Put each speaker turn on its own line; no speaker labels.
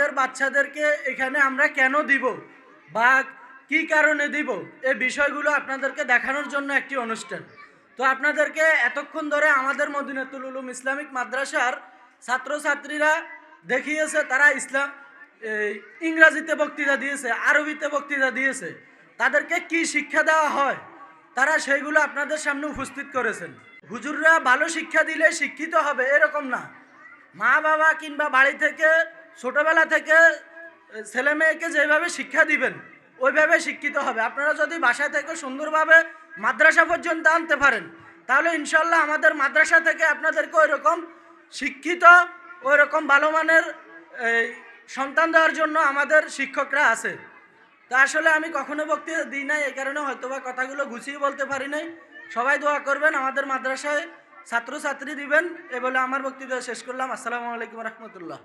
আমাদের বাচ্চাদেরকে এখানে আমরা কেন দিব? বা কি কারণে দিব? এই বিষয়গুলো আপনাদেরকে দেখানোর জন্য একটি অনুষ্ঠান। তো আপনাদেরকে এতক্ষণ ধরে আমাদের মদিনাতুল উলুম ইসলামিক মাদ্রাসার ছাত্রছাত্রীরা দেখিয়েছে, তারা ইসলাম ইংরাজিতে বক্তৃতা দিয়েছে, আরবিতে বক্তৃতা দিয়েছে। তাদেরকে কি শিক্ষা দেওয়া হয়? তারা সেইগুলো আপনাদের সামনে উপস্থিত করেছেন। হুজুররা ভালো শিক্ষা দিলে শিক্ষিত হবে, এরকম না। মা বাবা কিংবা বাড়ি থেকে ছোটবেলা থেকে ছেলে মেয়েকে যেভাবে শিক্ষা দিবেন, ওইভাবে শিক্ষিত হবে। আপনারা যদি বাসা থেকে সুন্দরভাবে মাদ্রাসা পর্যন্ত আনতে পারেন, তাহলে ইনশাল্লাহ আমাদের মাদ্রাসা থেকে আপনাদেরকে ওই রকম শিক্ষিত ওই রকম ভালো মানের সন্তান দেওয়ার জন্য আমাদের শিক্ষকরা আছে। তা আসলে আমি কখনো বক্তৃতা দিই নাই, এই কারণে হয়তোবা কথাগুলো গুছিয়ে বলতে পারি নাই। সবাই দোয়া করবেন, আমাদের মাদ্রাসায় ছাত্রছাত্রী দিবেন, এ বলে আমার বক্তৃতা শেষ করলাম। আসসালামু আলাইকুম রহমতুল্লাহ।